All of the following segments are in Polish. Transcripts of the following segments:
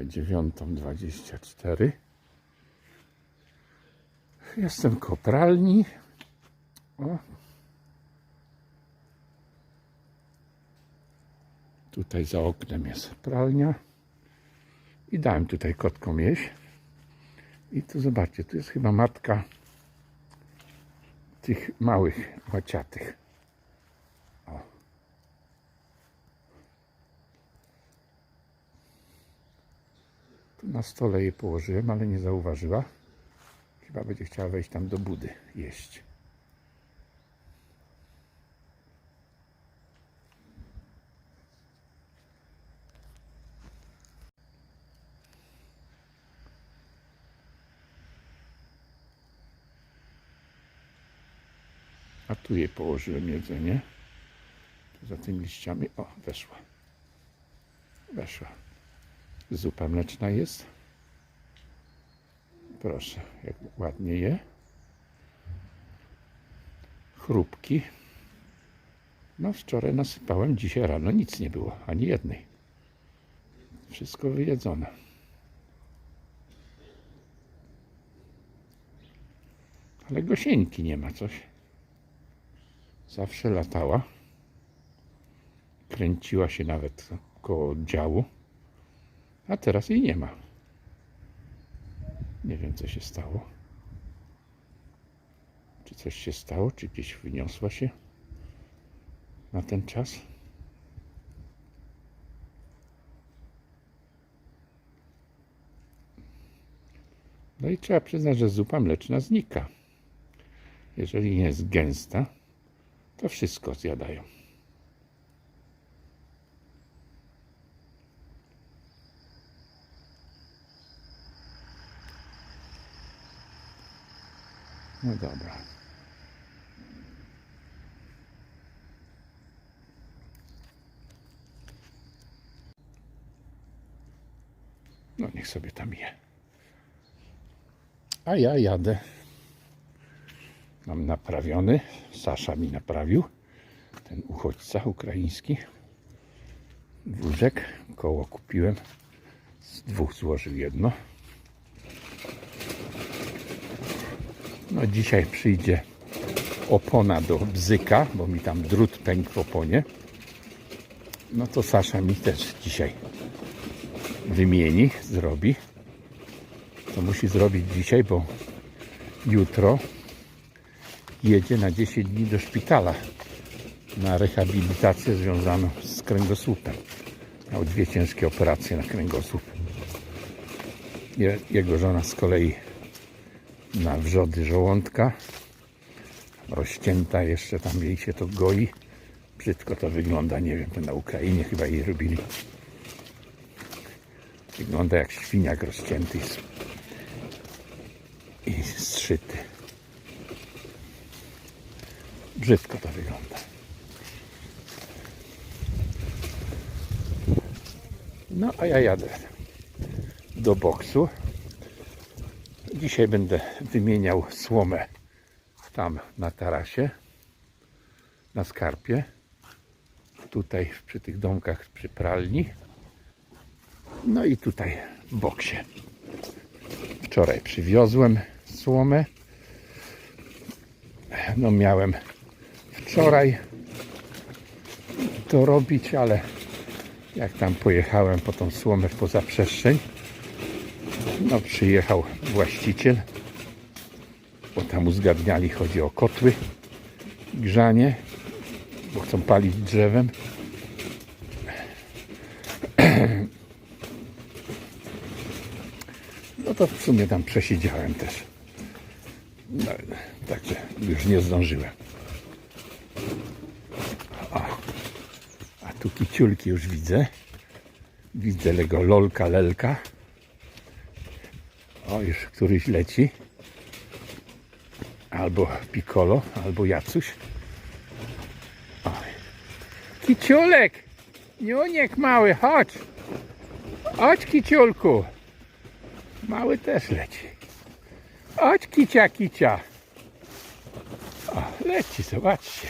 Mamy 9.24. Jestem kopralni. O. Tutaj za oknem jest pralnia. I dałem tutaj kotkom jeść. I tu zobaczcie, tu jest chyba matka tych małych łaciatych. Na stole jej położyłem, ale nie zauważyła. Chyba będzie chciała wejść tam do budy jeść. A tu jej położyłem jedzenie. Tu za tymi liściami. O, weszła. Weszła. Zupa mleczna jest. Proszę, jak ładnie je. Chrupki. No wczoraj nasypałem, dzisiaj rano nic nie było, ani jednej. Wszystko wyjedzone. Ale gosieńki nie ma coś. Zawsze latała. Kręciła się nawet koło działu. A teraz jej nie ma. Nie wiem, co się stało. Czy coś się stało, czy gdzieś wyniosła się na ten czas. No i trzeba przyznać, że zupa mleczna znika. Jeżeli nie jest gęsta, to wszystko zjadają. No dobra. No niech sobie tam je. A ja jadę. Mam naprawiony. Sasza mi naprawił. Ten uchodźca ukraiński. Wózek. Koło kupiłem. Z dwóch złożył jedno. No dzisiaj przyjdzie opona do bzyka, bo mi tam drut pękł w oponie. No to Sasza mi też dzisiaj wymieni, zrobi. To musi zrobić dzisiaj, bo jutro jedzie na 10 dni do szpitala na rehabilitację związaną z kręgosłupem. Miał dwie ciężkie operacje na kręgosłup. Je- Jego żona z kolei na wrzody żołądka. Rozcięta jeszcze tam jej się to goi. Brzydko to wygląda, nie wiem, to na Ukrainie chyba jej robili. Wygląda jak świniak rozcięty i, s- i zszyty. Brzydko to wygląda. No a ja jadę do boksu. Dzisiaj będę wymieniał słomę tam na tarasie, na skarpie. Tutaj przy tych domkach przy pralni. No i tutaj w boksie. Wczoraj przywiozłem słomę. No miałem wczoraj to robić, ale jak tam pojechałem po tą słomę poza przestrzeń, no przyjechał właściciel, bo tam uzgadniali, chodzi o kotły, grzanie, bo chcą palić drzewem. No to w sumie tam przesiedziałem też. No, także już nie zdążyłem. O, a tu kiciulki już widzę. Widzę Lego lolka, lelka. O, już któryś leci. Albo Piccolo, albo Jacuś. Oj. Kiciulek! Juniek mały, chodź! Chodź, kiciulku! Mały też leci. Chodź, kicia, kicia! O, leci, zobaczcie.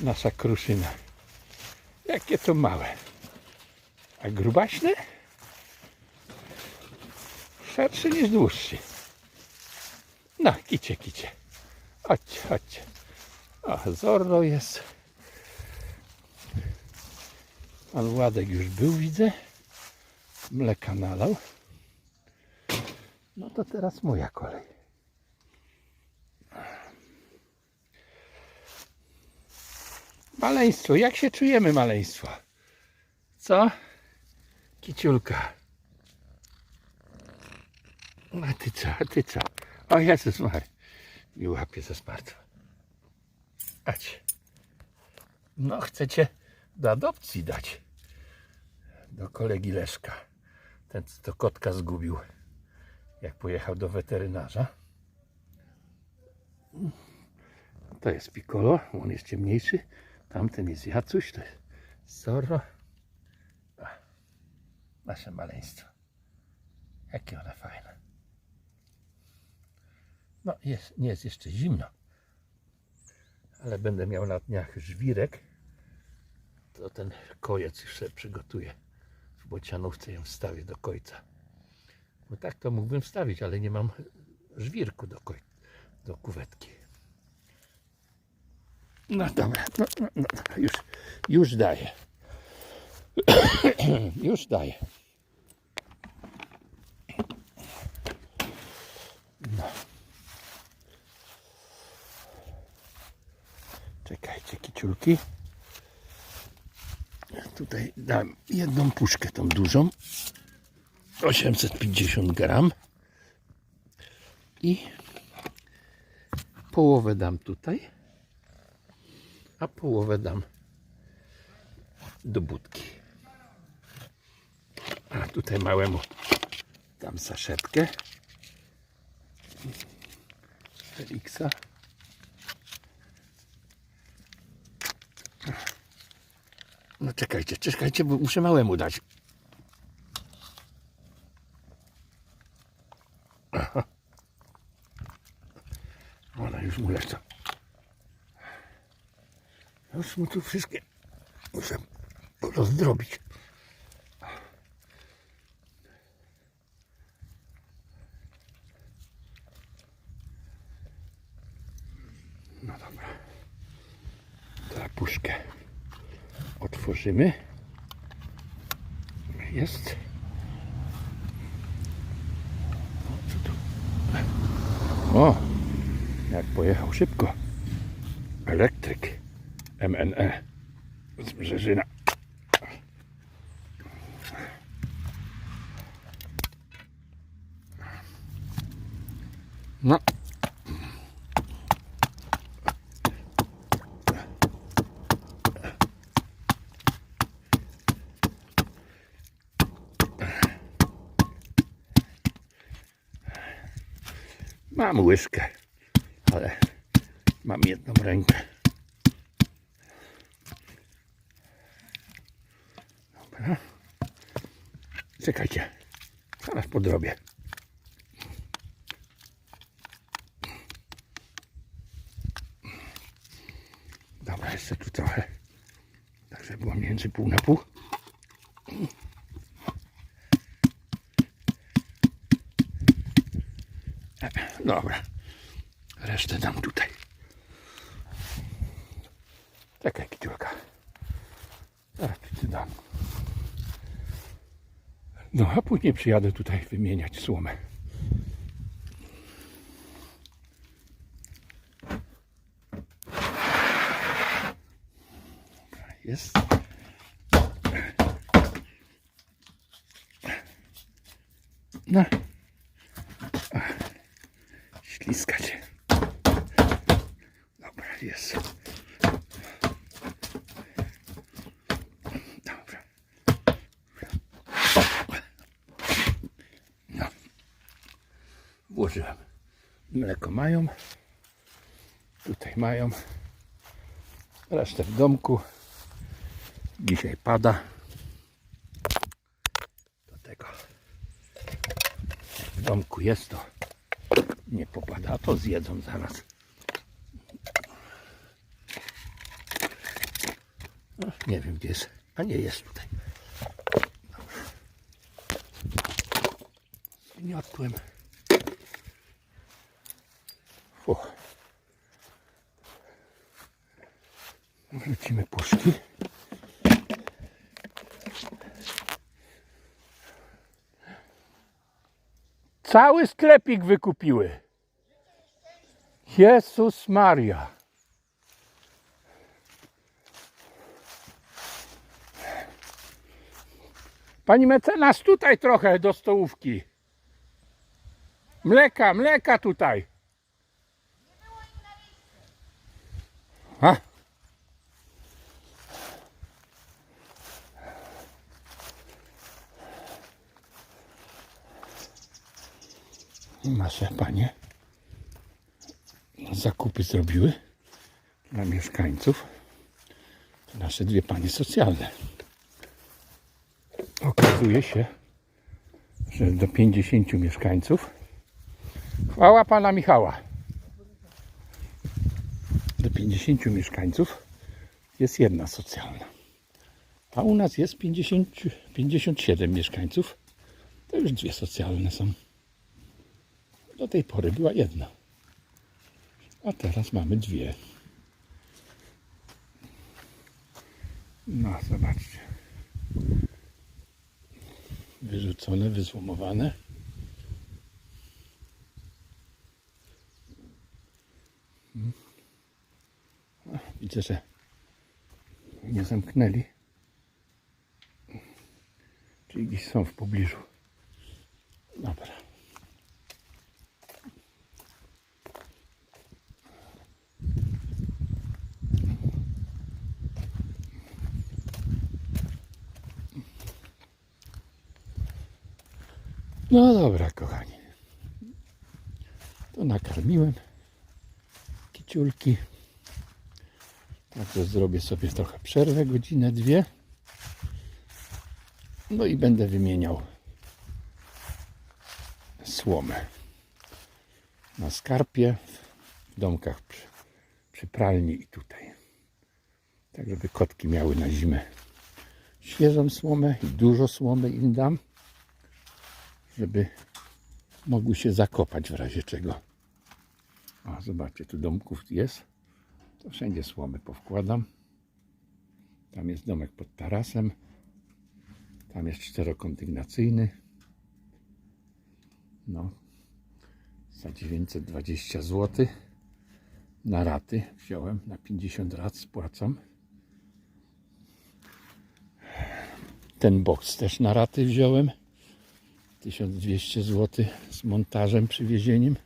Nasza kruszyna. Jakie to małe. A grubaśne? Szerszy niż dłuższy. No, kicie, kicie. Chodźcie, chodźcie. O, Zorro jest. Pan Władek już był, widzę. Mleka nalał. No to teraz moja kolej. Maleństwo, jak się czujemy maleństwo? Co? Kiciulka. A ty co, a ty co? O Jezus Mary. Mi łapie za bardzo. Ać. No chcecie do adopcji dać. Do kolegi Leszka. Ten co kotka zgubił. Jak pojechał do weterynarza. To jest Piccolo, on jest ciemniejszy. Tamten jest Jacuś, to jest Zorro. A, nasze maleństwo. Jakie one fajne. No, jest, nie jest jeszcze zimno. Ale będę miał na dniach żwirek. To ten kojec już sobie przygotuję. W bocianówce ją wstawię do końca. Bo tak to mógłbym wstawić, ale nie mam żwirku do, koj- do kuwetki. No dobra, no, no, no, już, już daję. już daję. Czekajcie, kiciulki. Tutaj dam jedną puszkę, tą dużą. 850 gram. I połowę dam tutaj a połowę dam do budki. A tutaj małemu dam saszetkę Feliksa. No czekajcie, czekajcie, bo muszę małemu dać. Aha. Ona już mu lecą. Już mu tu wszystkie muszę rozdrobić. No dobra. Teraz puszkę otworzymy. Jest. O, co tu? O, jak pojechał szybko. Elektryk. MNE z Brzeżyna. Mam łyżkę, ale mam jedną rękę. Dobra. Czekajcie. Zaraz podrobię. Dobra, jeszcze tu trochę. Tak, żeby było między pół na pół. Dobra. Resztę dam tutaj. Czekaj, kiciulka. Zaraz ci dam. No, a później przyjadę tutaj wymieniać słomę. Jest. No. Jest. Dobra. No. Włożyłem. Mleko mają. Tutaj mają. Resztę w domku. Dzisiaj pada. Do tego. W domku jest to. Nie popada, a to zjedzą zaraz. Nie wiem gdzie jest. A nie jest tutaj. Zmiotłem. Fuch. Wrzucimy puszki. Cały sklepik wykupiły. Jezus Maria. Pani mecenas, tutaj trochę do stołówki. Mleka, mleka tutaj. A? Nasze panie zakupy zrobiły dla mieszkańców. Nasze dwie panie socjalne. Okazuje się, że do 50 mieszkańców. Chwała pana Michała. Do 50 mieszkańców jest jedna socjalna. A u nas jest 50, 57 mieszkańców. To już dwie socjalne są. Do tej pory była jedna. A teraz mamy dwie. No, zobaczcie. Wyrzucone, wyzłomowane. Mm. A, Widzę, że nie zamknęli. Czyli gdzieś są w pobliżu. Dobra. No dobra, kochani. To nakarmiłem kiciulki. Także zrobię sobie trochę przerwę, godzinę, dwie. No i będę wymieniał słomę na skarpie, w domkach przy, przy pralni i tutaj. Tak, żeby kotki miały na zimę świeżą słomę i dużo słomy im dam żeby mogły się zakopać w razie czego. O, zobaczcie, tu domków jest. To wszędzie słomy powkładam. Tam jest domek pod tarasem. Tam jest czterokondygnacyjny. No, za 920 zł na raty wziąłem, na 50 rat spłacam. Ten boks też na raty wziąłem. 1200 zł z montażem, przywiezieniem.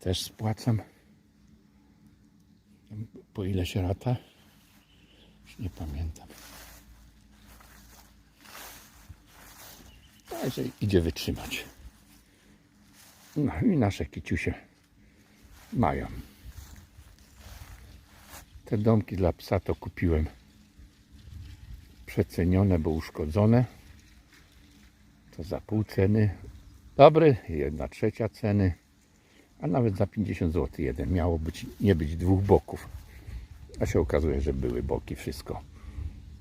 Też spłacam. Po ile się rata? Już nie pamiętam. Także idzie wytrzymać. No i nasze kiciusie mają. Te domki dla psa to kupiłem przecenione, bo uszkodzone to za pół ceny. Dobry, jedna trzecia ceny, a nawet za 50 zł jeden. Miało być, nie być dwóch boków. A się okazuje, że były boki, wszystko.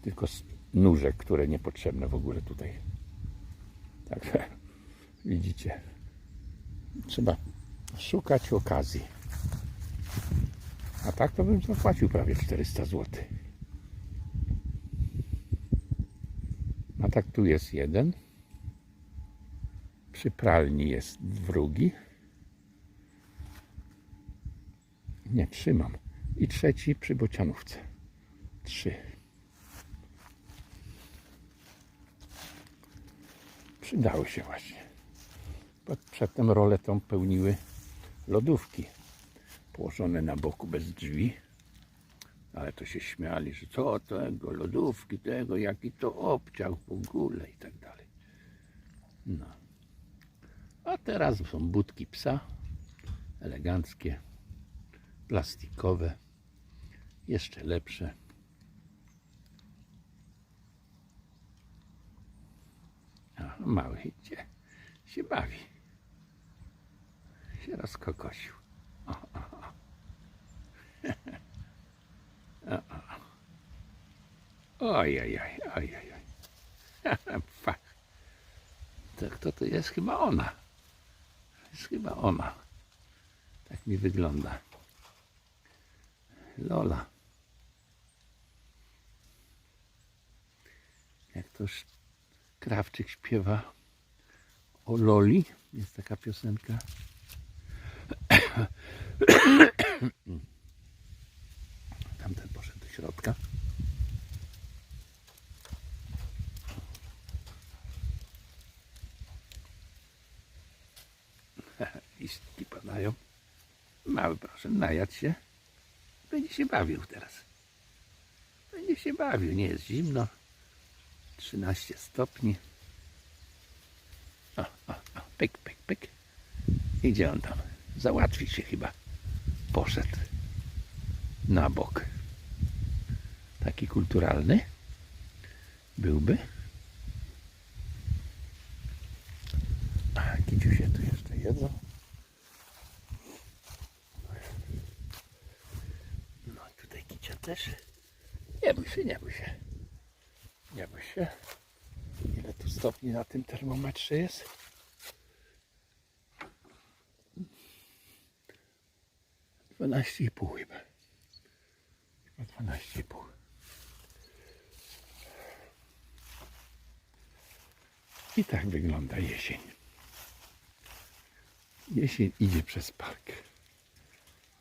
Tylko nóżek, które niepotrzebne w ogóle tutaj. Także widzicie, trzeba szukać okazji. A tak to bym zapłacił prawie 400 zł. A tak tu jest jeden. Przy pralni jest drugi. Nie, trzymam. I trzeci przy bocianówce. Trzy. Przydały się właśnie. Przedtem roletą pełniły lodówki położone na boku bez drzwi. Ale to się śmiali, że co tego, lodówki, tego, jaki to obciach w ogóle i tak dalej. No. A teraz są budki psa, eleganckie, plastikowe, jeszcze lepsze. A, mały idzie, się bawi. Się rozkokosił. O, o, o. Oj, oj, oj, oj, oj, oj. Fach. To to jest? Chyba ona. Jest chyba ona. Tak mi wygląda. Lola. Jak toż Krawczyk śpiewa o Loli. Jest taka piosenka. Tamten poszedł do środka. Listki padają. Mały proszę, najadł się. Będzie się bawił teraz. Będzie się bawił, nie jest zimno. 13 stopni. O, o, o, pyk, pyk, pyk. Idzie on tam. Załatwić się chyba. Poszedł na bok. Taki kulturalny byłby. A, kiciusie tu jeszcze jedzą. No i tutaj kicia też. Nie bój się, nie bój się. Nie bój się. Ile tu stopni na tym termometrze jest? Dwanaście i pół chyba. Chyba dwanaście i pół. I tak wygląda jesień. Jesień idzie przez park.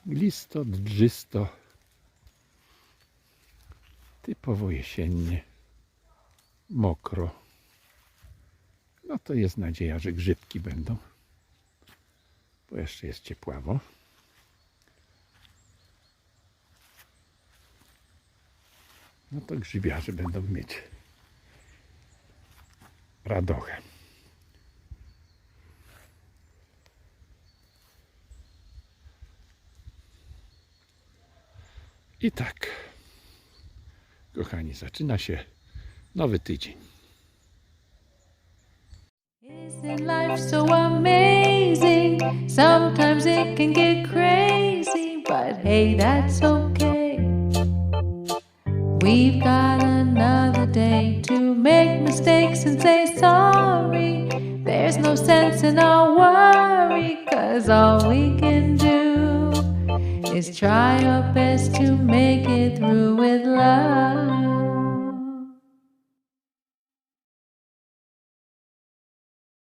Glisto, drżysto. Typowo jesiennie. Mokro. No to jest nadzieja, że grzybki będą. Bo jeszcze jest ciepławo. No to grzybiarze będą mieć radochę. I tak, kochani, zaczyna się nowy tydzień. So amazing? Sometimes it can get crazy, but hey, that's okay. We've got another day to make mistakes and say sorry. There's no sense in our worry, cause all we can do is try your best to make it through with love.